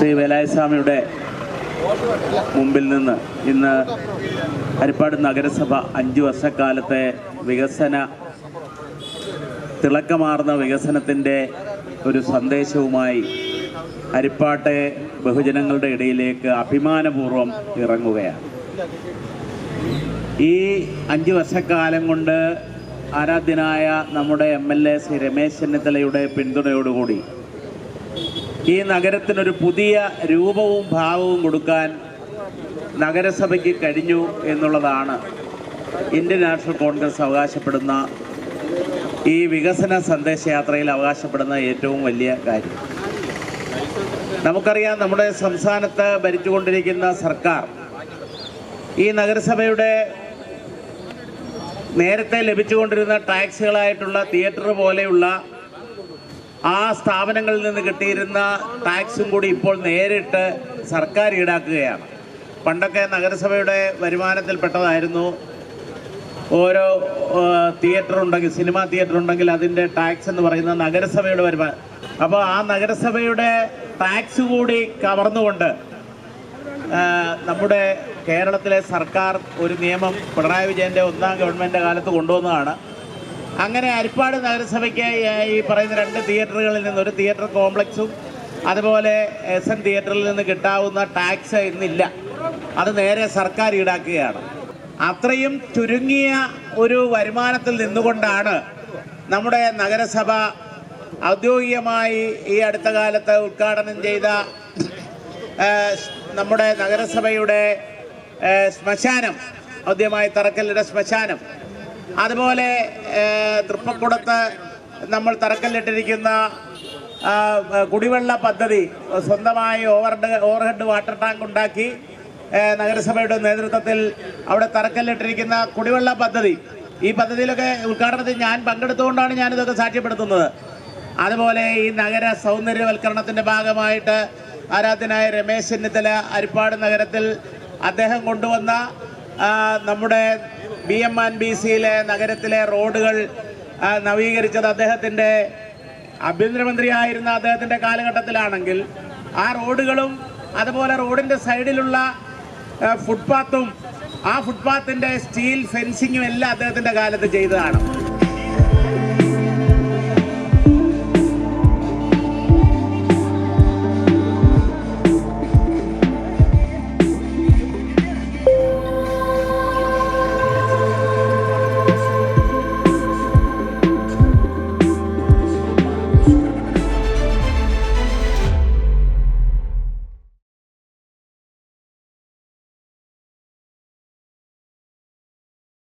ശ്രീ വേലായസ്വാമിയുടെ മുമ്പിൽ നിന്ന് ഇന്ന് ഹരിപ്പാട് നഗരസഭ അഞ്ചു വർഷക്കാലത്തെ വികസന തിളക്കമാർന്ന വികസനത്തിന്റെ ഒരു സന്ദേശവുമായി ഹരിപ്പാട്ടെ ബഹുജനങ്ങളുടെ ഇടയിലേക്ക് അഭിമാനപൂർവം ഇറങ്ങുകയാണ്. ഈ അഞ്ച് വർഷക്കാലം കൊണ്ട് ആരാധ്യനായ നമ്മുടെ M L A Shri Ramesh ചെന്നിത്തലയുടെ പിന്തുണയോടുകൂടി ഈ നഗരത്തിനൊരു പുതിയ രൂപവും ഭാവവും കൊടുക്കാൻ നഗരസഭയ്ക്ക് കഴിഞ്ഞു എന്നുള്ളതാണ് ഇന്ത്യൻ നാഷണൽ കോൺഗ്രസ് അവകാശപ്പെടുന്ന ഈ വികസന സന്ദേശയാത്രയിൽ അവകാശപ്പെടുന്ന ഏറ്റവും വലിയ കാര്യം. നമുക്കറിയാം നമ്മുടെ സംസ്ഥാനത്ത് ഭരിച്ചുകൊണ്ടിരിക്കുന്ന സർക്കാർ ഈ നഗരസഭയുടെ നേരത്തെ ലഭിച്ചുകൊണ്ടിരുന്ന ടാക്സുകളായിട്ടുള്ള തിയേറ്റർ പോലെയുള്ള ആ സ്ഥാപനങ്ങളിൽ നിന്ന് കിട്ടിയിരുന്ന ടാക്സും കൂടി ഇപ്പോൾ നേരിട്ട് സർക്കാർ ഈടാക്കുകയാണ്. പണ്ടൊക്കെ നഗരസഭയുടെ വരുമാനത്തിൽപ്പെട്ടതായിരുന്നു. ഓരോ തിയേറ്റർ ഉണ്ടെങ്കിൽ സിനിമാ തിയേറ്റർ ഉണ്ടെങ്കിൽ അതിന്റെ ടാക്സ് എന്ന് പറയുന്ന നഗരസഭയുടെ വരുമാനം അപ്പോൾ ആ നഗരസഭയുടെ ടാക്സ് കൂടി കവർന്നുകൊണ്ട് നമ്മുടെ കേരളത്തിലെ സർക്കാർ ഒരു നിയമം പിണറായി വിജയന്റെ ഒന്നാം ഗവൺമെന്റ് കാലത്ത് കൊണ്ടുവന്നതാണ്. അങ്ങനെ അരിപ്പാട് നഗരസഭയ്ക്ക് ഈ- പറയുന്ന രണ്ട് തിയേറ്ററുകളിൽ നിന്ന് ഒരു തിയേറ്റർ കോംപ്ലക്സും അതുപോലെ എസ് എൻ തിയേറ്ററിൽ നിന്ന് കിട്ടാവുന്ന ടാക്സ് ഇന്നില്ല. അത് നേരെ സർക്കാർ ഈടാക്കുകയാണ്. അത്രയും ചുരുങ്ങിയ ഒരു വരുമാനത്തിൽ നിന്നുകൊണ്ടാണ് നമ്മുടെ നഗരസഭ ഔദ്യോഗികമായി ഈ അടുത്ത കാലത്ത് ഉദ്ഘാടനം ചെയ്ത നമ്മുടെ നഗരസഭയുടെ ശ്മശാനം ഔദ്യമായി തറക്കല്ലിട ശ്മശാനം. അതുപോലെ തൃപ്പക്കുടത്ത് നമ്മൾ തറക്കല്ലിട്ടിരിക്കുന്ന കുടിവെള്ള പദ്ധതി സ്വന്തമായി ഓവർഹെഡ് ഓവർഹെഡ് വാട്ടർ ടാങ്ക് ഉണ്ടാക്കി നഗരസഭയുടെ നേതൃത്വത്തിൽ അവിടെ തറക്കല്ലിട്ടിരിക്കുന്ന കുടിവെള്ള പദ്ധതി. ഈ പദ്ധതിയിലൊക്കെ ഉദ്ഘാടനത്തിൽ ഞാൻ പങ്കെടുത്തുകൊണ്ടാണ് ഞാനിതൊക്കെ സാക്ഷ്യപ്പെടുത്തുന്നത്. അതുപോലെ ഈ നഗര സൗന്ദര്യവൽക്കരണത്തിന്റെ ഭാഗമായിട്ട് ആരാധ്യനായ രമേശ് ചെന്നിത്തല അരിപ്പാട് നഗരത്തിൽ അദ്ദേഹം കൊണ്ടുവന്ന നമ്മുടെ ബി എം ആൻഡ് ബി സിയിലെ നഗരത്തിലെ റോഡുകൾ നവീകരിച്ചത് അദ്ദേഹത്തിന്റെ ആഭ്യന്തരമന്ത്രിയായിരുന്ന അദ്ദേഹത്തിന്റെ കാലഘട്ടത്തിലാണെങ്കിൽ ആ റോഡുകളും അതുപോലെ റോഡിന്റെ സൈഡിലുള്ള ഫുട്പാത്തും ആ ഫുട്പാത്തിന്റെ സ്റ്റീൽ ഫെൻസിങ്ങും എല്ലാം അദ്ദേഹത്തിന്റെ കാലത്ത് ചെയ്തതാണ്.